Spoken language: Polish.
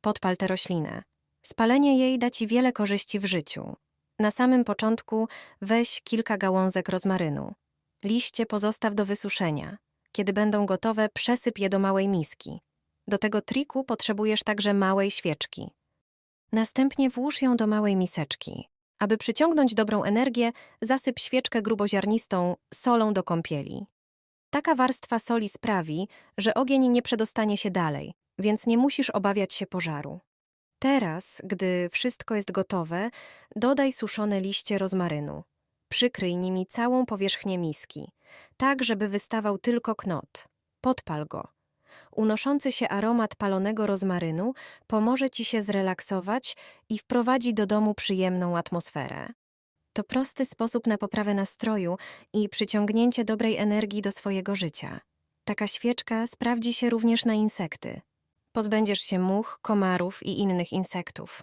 Podpal tę roślinę. Spalenie jej da ci wiele korzyści w życiu. Na samym początku weź kilka gałązek rozmarynu. Liście pozostaw do wysuszenia. Kiedy będą gotowe, przesyp je do małej miski. Do tego triku potrzebujesz także małej świeczki. Następnie włóż ją do małej miseczki. Aby przyciągnąć dobrą energię, zasyp świeczkę gruboziarnistą solą do kąpieli. Taka warstwa soli sprawi, że ogień nie przedostanie się dalej, więc nie musisz obawiać się pożaru. Teraz, gdy wszystko jest gotowe, dodaj suszone liście rozmarynu. Przykryj nimi całą powierzchnię miski, tak żeby wystawał tylko knot. Podpal go. Unoszący się aromat palonego rozmarynu pomoże ci się zrelaksować i wprowadzi do domu przyjemną atmosferę. To prosty sposób na poprawę nastroju i przyciągnięcie dobrej energii do swojego życia. Taka świeczka sprawdzi się również na insekty. Pozbędziesz się much, komarów i innych insektów.